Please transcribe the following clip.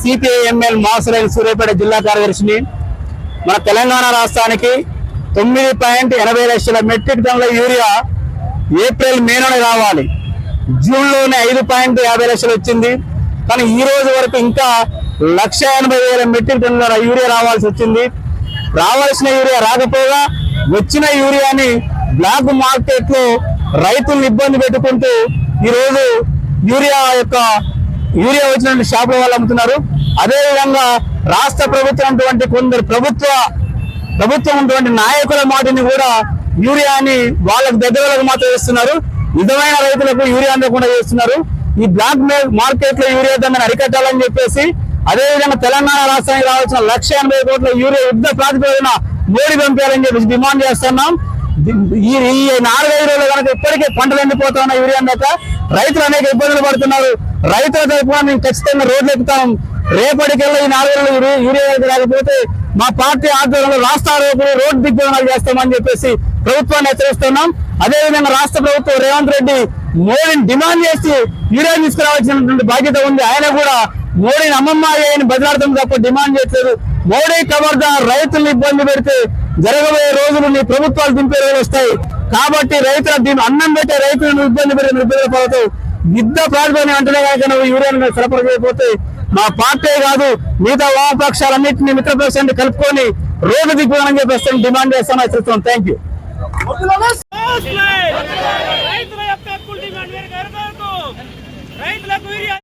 CPIML మాసరైన Suryapet జిల్లా కార్యదర్శిని మన తెలంగాణ రాష్ట్రానికి తొమ్మిది పాయింట్ ఎనభై లక్షల మెట్రిక్ టన్నుల యూరియా ఏప్రిల్ మే నుండి రావాలి. జూన్లోనే ఐదు పాయింట్ యాభై లక్షలు వచ్చింది. కానీ ఈ రోజు వరకు ఇంకా లక్ష ఎనభై వేల మెట్రిక్ టన్నుల యూరియా రావాల్సి వచ్చింది. రావాల్సిన యూరియా రాకపోగా వచ్చిన యూరియాని బ్లాక్ మార్కెట్లో రైతులను ఇబ్బంది పెట్టుకుంటూ ఈరోజు యూరియా యొక్క యూరియా వచ్చిన షాపుల వాళ్ళు అమ్ముతున్నారు. అదేవిధంగా రాష్ట్ర ప్రభుత్వం అటువంటి కొందరు ప్రభుత్వ ప్రభుత్వం ఉన్నటువంటి నాయకుల మాటని కూడా యూరియాని వాళ్ళకి దగ్గరలకు మాత్రం ఇస్తున్నారు నిజమైన రైతులకు యూరియా అందకుండా చేస్తున్నారు ఈ బ్లాక్ మార్కెట్లో యూరియా దండను అరికట్టాలని చెప్పేసి అదే విధంగా తెలంగాణ రాష్ట్రానికి రావాల్సిన లక్ష ఎనభై కోట్ల యూరియా యుద్ధ ప్రాతిపదికన మోడీ పంపాలని చెప్పేసి డిమాండ్ చేస్తున్నాం. ఈ నాలుగైదు రోజులు కనుక ఇప్పటికే పంటలు ఎండిపోతా ఉన్న యూరియా అందక రైతులు అనేక ఇబ్బందులు పడుతున్నారు. రైతుల తరఫున మేము ఖచ్చితంగా రోడ్లు ఎక్కుతాం. రేపటికెళ్ళి ఈ నాలుగు యూరియా రాకపోతే మా పార్టీ ఆధ్వర్యంలో రాష్ట్ర ఆరోపణలు రోడ్డు దిగ్బంధనాలు చేస్తామని చెప్పేసి ప్రభుత్వాన్ని హెచ్చరిస్తున్నాం. అదేవిధంగా రాష్ట్ర ప్రభుత్వం రేవంత్ రెడ్డి మోడీని డిమాండ్ చేసి యూరియా తీసుకురావాల్సినటువంటి బాధ్యత ఉంది. ఆయన కూడా మోడీని అమ్మమ్మ అని బదిలాడతాం తప్ప డిమాండ్ చేయట్లేదు. మోడీ ఖబర్దార్ రైతులను ఇబ్బంది పెడితే జరగబోయే రోజులు నీ ప్రభుత్వాలు దింపే రోజులు వస్తాయి. కాబట్టి రైతుల దీన్ని అన్నం పెట్టే రైతులను ఇబ్బంది పెట్టే ఇబ్బంది పడతావు యుద్ధ ప్రాతిపదికన వెంటనే కనుక నువ్వు యూరియాను సరఫరా చేయకపోతే మా పార్టీ కాదు మిగతా వామపక్షాలన్నింటినీ మిత్రపక్షాన్ని కలుపుకొని రోడ్డు దిగ్గుదని చెప్పేస్తాను డిమాండ్ చేస్తాను థ్యాంక్ యూ